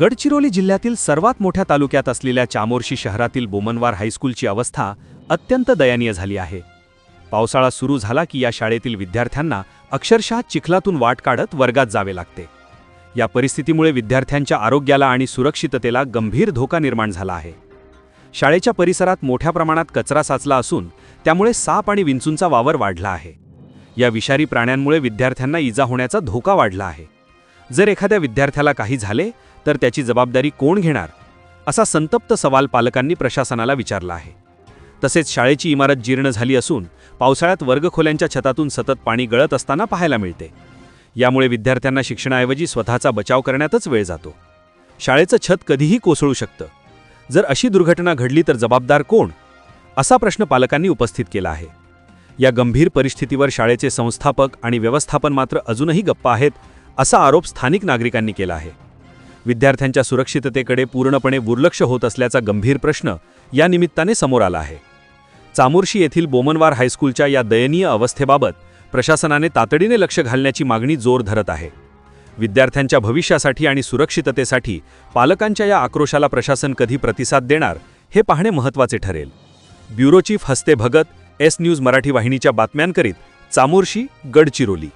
गडचिरोली जिल्ह्यातील सर्वात मोठ्या तालुक्यात असलेल्या चामोर्शी शहरातील बोमनवार हायस्कूलची अवस्था अत्यंत दयनीय झाली आहे. पावसाळा सुरू झाला की या शाळेतील विद्यार्थ्यांना अक्षरशः चिखलातून वाट काढत वर्गात जावे लागते. या परिस्थितीमुळे विद्यार्थ्यांच्या आरोग्याला आणि सुरक्षिततेला गंभीर धोका निर्माण झाला आहे. शाळेच्या परिसरात मोठ्या प्रमाणात कचरा साचला असून त्यामुळे साप आणि विंचूंचा वावर वाढला आहे. या विषारी प्राण्यांमुळे विद्यार्थ्यांना इजा होण्याचा धोका वाढला आहे. जर एखाद्या विद्यार्थ्याला काही झाले तर त्याची जबाबदारी कोण घेणार? असा संतप्त सवाल पालकांनी प्रशासनाला विचारला आहे. तसेच शाळेची इमारत जीर्ण झाली असून पावसाळ्यात वर्गखोल्यांच्या छतातून सतत पाणी गळत असताना पाहायला मिळते. यामुळे विद्यार्थ्यांना शिक्षणाऐवजी स्वतःचा बचाव करण्यातच वेळ जातो. शाळेचं छत कधीही कोसळू शकतं. जर अशी दुर्घटना घडली तर जबाबदार कोण? असा प्रश्न पालकांनी उपस्थित केला आहे. या गंभीर परिस्थितीवर शाळेचे संस्थापक आणि व्यवस्थापन मात्र अजूनही गप्पा आहेत असा आरोप स्थानिक नागरिकांनी केला आहे. विद्यार्थ्यांच्या सुरक्षिततेकडे पूर्णपणे दुर्लक्ष होत असल्याचा गंभीर प्रश्न या निमित्ताने समोर आला आहे. चामोर्शी येथील बोमनवार हायस्कूलच्या या दयनीय अवस्थेबाबत प्रशासनाने तातडीने लक्ष घालण्याची मागणी जोर धरत आहे. विद्यार्थ्यांच्या भविष्यासाठी आणि सुरक्षिततेसाठी पालकांच्या या आक्रोशाला प्रशासन कधी प्रतिसाद देणार हे पाहणे महत्त्वाचे ठरेल. ब्युरो चीफ हस्ते भगत एस न्यूज मराठी वाहिनीच्या बातम्यांकरीत चामोर्शी गडचिरोली.